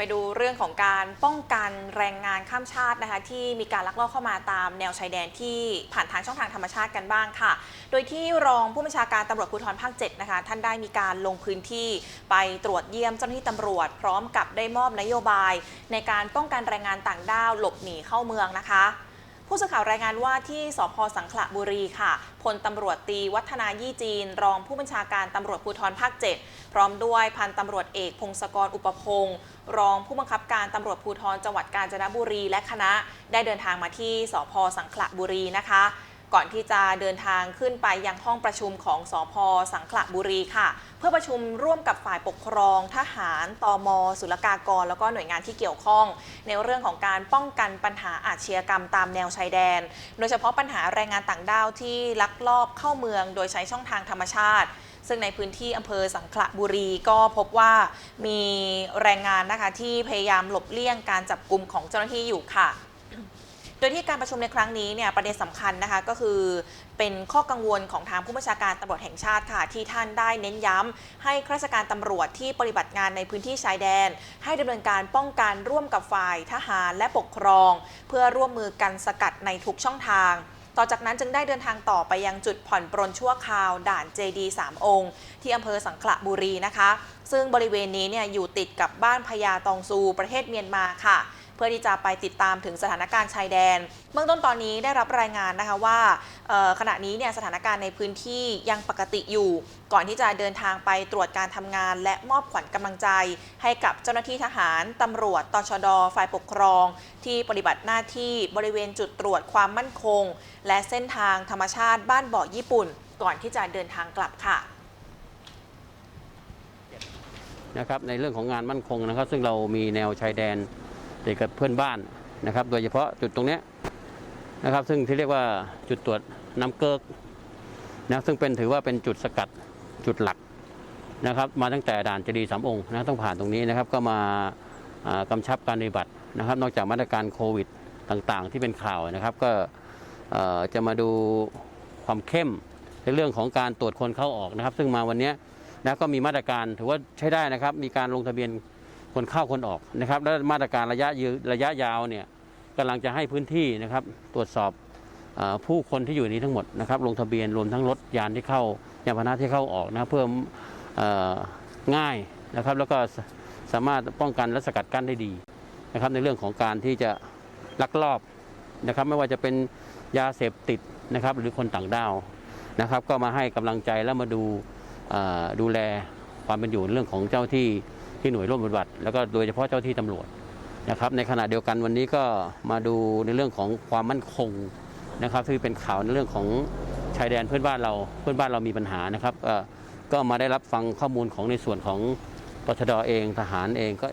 ไปดูเรื่องของการป้องกันแรงงานข้ามชาตินะคะ ที่มีการลักลอบเข้ามาตามแนวชายแดนที่ผ่านทางช่องทางธรรมชาติกันบ้างค่ะ โดยที่รองผู้บัญชาการตำรวจภูธรภาค7นะคะ ท่านได้มีการลงพื้นที่ไปตรวจเยี่ยมเจ้าหน้าที่ตำรวจ พร้อมกับได้มอบนโยบาย ในการป้องกันแรงงานต่างด้าวหลบหนีเข้าเมืองนะคะ ผู้สื่อข่าวรายงานว่าที่สพสังขละบุรีค่ะพลตำรวจตีวัฒนายี่จีน รองผู้บัญชาการตำรวจภูธรภาค 7 พร้อมด้วยพันตำรวจเอกพงศกรอุปพงศ์รองผู้บังคับการตำรวจภูธรจังหวัดกาญจนบุรีและคณะ ได้เดินทางมาที่สพสังขละบุรีนะคะ ก่อนที่จะเดินทางขึ้นไปยังห้องประชุมของสพสังขละบุรีค่ะ เพื่อประชุมร่วมกับฝ่ายปกครอง ทหารตมศุลกากร แล้วก็หน่วยงานที่เกี่ยวข้อง ในเรื่องของการป้องกันปัญหาอาชญากรรมตามแนวชายแดน โดยเฉพาะปัญหาแรงงานต่างด้าวที่ลักลอบเข้าเมือง โดยใช้ช่องทางธรรมชาติซึ่งในพื้นที่อำเภอสังขละบุรีก็พบว่ามีแรงงานนะคะที่พยายามหลบเลี่ยงการจับกลุ่มของเจ้าหน้าที่อยู่ค่ะ โดยที่การประชุมในครั้งนี้เนี่ยประเด็นสำคัญนะคะก็คือเป็นข้อกังวลของทางผู้บัญชาการตำรวจแห่งชาติค่ะ ที่ท่านได้เน้นย้ำให้ข้าราชการตำรวจที่ปฏิบัติงานในพื้นที่ชายแดน ให้ดำเนินการป้องกันร่วมกับฝ่ายทหารและปกครอง เพื่อร่วมมือกันสกัดในทุกช่องทางต่อจากนั้นจึงได้เดินทางต่อไปยังจุดผ่อนปรนชั่วคราวด่านเจดีสามองค์ ที่อำเภอสังขละบุรีนะคะ ซึ่งบริเวณนี้เนี่ยอยู่ติดกับบ้านพญาตองซูประเทศเมียนมาค่ะ เพื่อที่จะไปติดตามถึงสถานการณ์ชายแดน เบื้องต้นตอนนี้ได้รับรายงานนะคะว่าขณะนี้เนี่ยสถานการณ์ในพื้นที่ยังปกติอยู่ ก่อนที่จะเดินทางไปตรวจการทำงาน และมอบขวัญกำลังใจ ให้กับเจ้าหน้าที่ทหารตำรวจตชดฝ่ายปกครอง ที่ปฏิบัติหน้าที่บริเวณจุดตรวจความมั่นคง และเส้นทางธรรมชาติบ้านบ่อญี่ปุ่น ก่อนที่จะเดินทางกลับค่ะนะครับในเรื่องของงานมั่นคงนะครับ ซึ่งเรามีแนวชายแดน ติดกับเพื่อนบ้านนะครับ โดยเฉพาะจุดตรงนี้นะครับ ซึ่งที่เรียกว่าจุดตรวจน้ำเกิกนะซึ่งเป็นถือว่าเป็นจุดสกัดจุดหลักนะครับ มาตั้งแต่ด่านเจดีสามองค์นะต้องผ่านตรงนี้นะครับ ก็มาอ่ากำชับการปฏิบัตินะครับ นอกจากมาตรการโควิดต่างๆ ที่เป็นข่าวนะครับ ก็จะมาดูความเข้มในเรื่องของการตรวจคนเข้าออกนะครับ ซึ่งมาวันนี้นะก็มีมาตรการถือว่าใช้ได้นะครับ มีการลงทะเบียน คนเข้าคนออกนะครับและมาตรการระยะยืระยะยาวเนี่ยกำลังจะให้พื้นที่นะครับตรวจสอบอผู้คนที่อยู่นี้ทั้งหมดนะครับลงทะเบียนรวมทั้งรถยานที่เข้ายานพาหนะที่เข้าออกนะเพื่อง่ายนะครับแล้วก็สสามารถป้องกันและสกัดกั้นได้ดีนะครับในเรื่องของการที่จะลักลอบนะครับไม่ว่าจะเป็นยาเสพติดนะครับหรือคนต่างด้าวนะครับ ก็มาให้กำลังใจแล้วมาดูดูแลความเป็นอยู่เรื่องของเจ้าที่ ที่หน่วยร่วมปฏิบัติแล้วก็โดยเฉพาะเจ้าที่ตำรวจนะครับ ในขณะเดียวกันวันนี้ก็มาดูในเรื่องของความมั่นคงนะครับที่เป็นข่าวในเรื่องของชายแดนเพื่อนบ้านเราเพื่อนบ้านเรามีปัญหานะครับก็มาได้รับฟังข้อมูลของในส่วนของตชดเองทหารเองก็